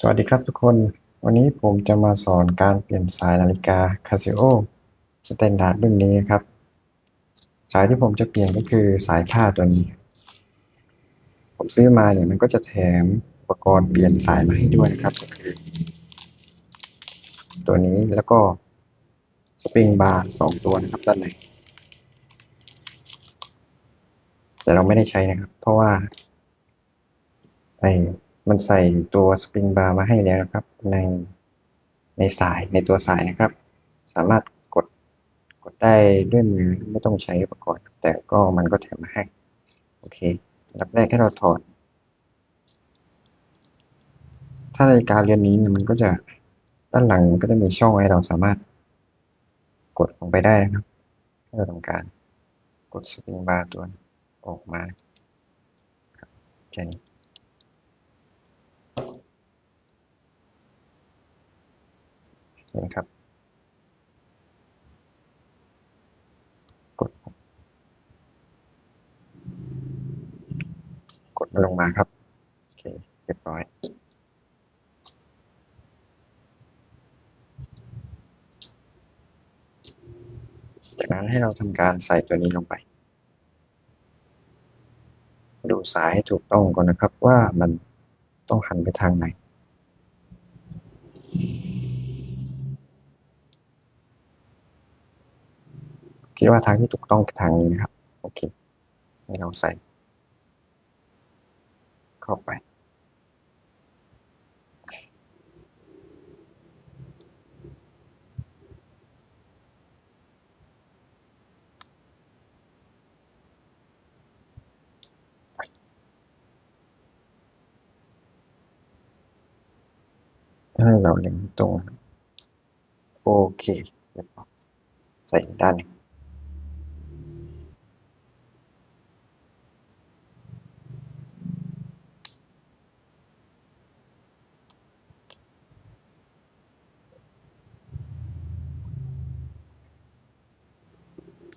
สวัสดีครับทุกคน วันนี้ผมจะมาสอนการเปลี่ยนสายนาฬิกา Casio Standard รุ่นนี้ครับ สายที่ผมจะเปลี่ยนก็คือสายผ้าตัวนี้ ผมซื้อมาเนี่ยมันก็จะแถมอุปกรณ์เปลี่ยนสายมาให้ด้วยนะครับก็คือ ตัวนี้แล้วก็สปริงบาร์สองตัวนะครับด้านในแต่เราไม่ได้ใช้นะครับ เพราะว่าไอ มันใส่ตัวสปริงบาร์มาให้แล้วนะครับ ในในสายในตัวสายนะครับ สามารถกดกดได้ด้วยมือไม่ต้องใช้อุปกรณ์ แต่ก็มันก็แถมมาให้ โอเคอันดับแรกให้เราถอด ถ้าในกาเรือนนี้มันก็จะด้านหลังก็จะมีช่องให้เราสามารถกดลงไปได้นะครับถ้าเราต้องการกดสปริงบาร์ตัวออกมาครับแค่นี้ นี่ครับ กด กดลงมาครับ โอเค เรียบร้อย จากนั้นให้เราทำการใส่ตัวนี้ลงไป ดูสายให้ถูกต้องก่อนนะครับว่ามันต้องหันไปทางไหน คิดว่าทางที่ถูกต้องคือทางนี้นะครับ โอเคให้เราใส่ เข้าไป ให้เราเล็งตรง โอเคเรียบร้อยใส่ด้านหนึ่ง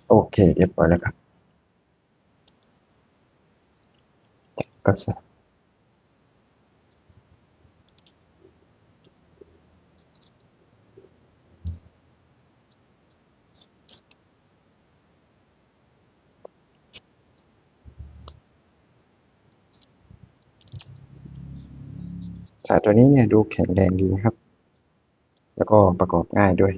โอเคเรียบร้อยแล้วครับก็จะสายตัวนี้เนี่ยดูแข็งแรงดีนะครับ แล้วก็ประกอบง่ายด้วย